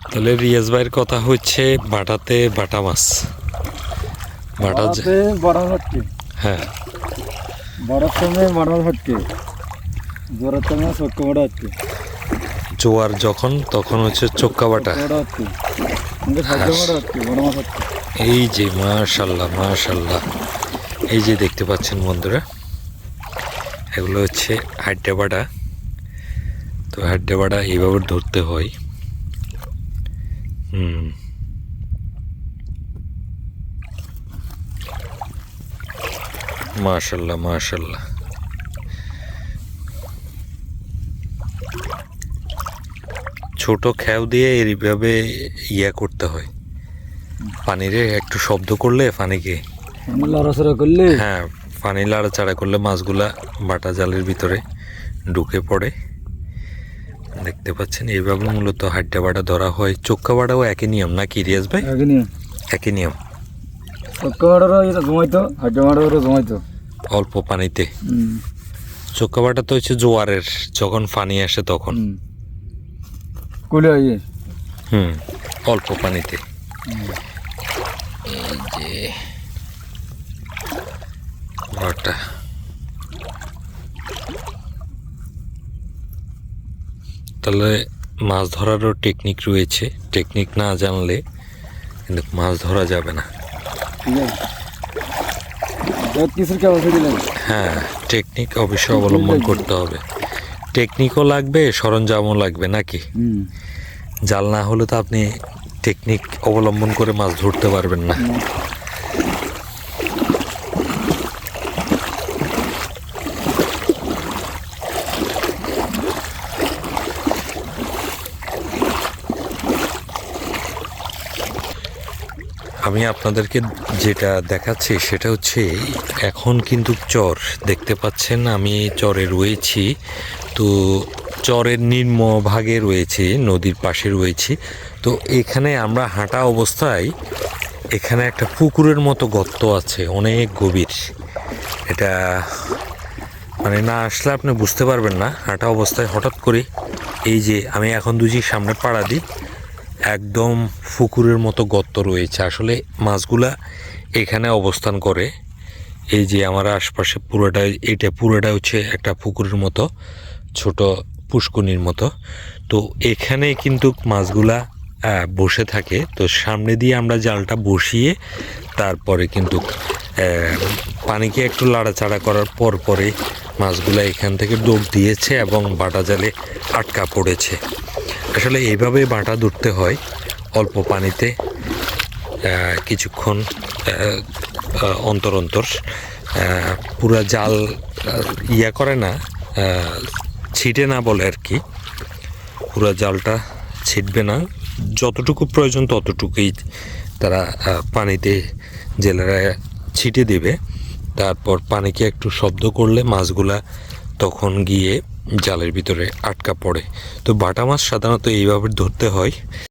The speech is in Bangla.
তাহলে রিয়াজ ভাইয়ের কথা হচ্ছে বাটাতে বাটা মাছ। বাটা বড় হটকে। হ্যাঁ। বড়ার সময় বড় হটকে। জোরের সময় সক্য বড় হটকে। জোয়ার যখন তখন হচ্ছে চোক্কা বাটা। বড় বড় বড় হটকে। এই যে মাশাল্লাহ মাশাল্লাহ। এই যে দেখতে পাচ্ছেন বন্ধুরা এগুলো হচ্ছে হাড্ডা বাটা। তো হাড্ডা বাটা এইভাবে ধরতে হয়। হুম মাশাল্লাহ মাশাল্লাহ ছোট খেও দিয়ে এইভাবে ইয়া করতে হয় পানিরে একটু শব্দ করলে পানিকে লড়াচড়া করলে হ্যাঁ পানি লাড়াচাড়া করলে মাছগুলা বাটা জালের ভিতরে ঢুকে পড়ে দেখতে পাচ্ছেন এইভাবে মূলত হাড্ডা বাটা ধরা হয়। চোক্কা বাটাও একই নিয়ম নাকি রিয়াজ ভাই? আগে নিয়ে একই নিয়ম। সক্য বড় এটা জমাইতো হাড্ড জমাইতো। অল্প পানিতে। চোক্কা বাটা তো হচ্ছে জোয়ারের যখন পানি আসে তখন। কুলে হুম অল্প পানিতে। এই যে বাটা। তাহলে মাছ ধরারও টেকনিক রয়েছে। টেকনিক না জানলে কিন্তু মাছ ধরা যাবে না। হ্যাঁ টেকনিক অবশ্যই অবলম্বন করতে হবে। টেকনিকও লাগবে সরঞ্জামও লাগবে নাকি? জাল না হলে তো আপনি টেকনিক অবলম্বন করে মাছ ধরতে পারবেন না। আমি আপনাদেরকে যেটা দেখাচ্ছি সেটা হচ্ছে, এখন কিন্তু চর দেখতে পাচ্ছেন, আমি চরে রয়েছি। তো চরের নিম্ন ভাগে রয়েছে, নদীর পাশে রয়েছি। তো এখানে আমরা হাঁটা অবস্থায়, এখানে একটা পুকুরের মতো গর্ত আছে, অনেক গভীর। এটা মানে না আসলে আপনি বুঝতে পারবেন না, হাঁটা অবস্থায় হঠাৎ করে এই যে আমি এখন দুজি সামনে পাড়া দিই একদম পুকুরের মতো গর্ত রয়েছে। আসলে মাছগুলা এখানে অবস্থান করে। এই যে আমার আশপাশে পুরোটা এটা পুরোটা হচ্ছে একটা পুকুরের মতো, ছোট পুষ্কনির মতো। তো এখানে কিন্তু মাছগুলা বসে থাকে। তো সামনে দিয়ে আমরা জালটা বসিয়ে তারপরে কিন্তু পানিকে একটু লাড়াচাড়া করার পর পরে মাছগুলা এখান থেকে ডোব দিয়েছে এবং বাটা জালে আটকা পড়েছে। আসলে এইভাবে বাটা ধরতে হয়, অল্প পানিতে কিছুক্ষণ অন্তর অন্তর। পুরা জাল ইয়া করে না ছিটে না বলে আর কি। পুরা জালটা ছিটবে না, যতটুকু প্রয়োজন ততটুকুই তারা পানিতে জেলেরা ছিটে দেবে। তারপর পানিকে একটু শব্দ করলে মাছগুলা তখন গিয়ে জালের ভিতরে আটকা পড়ে। তো বাটা মাছ সাধারণত এইভাবে ধরতে হয়।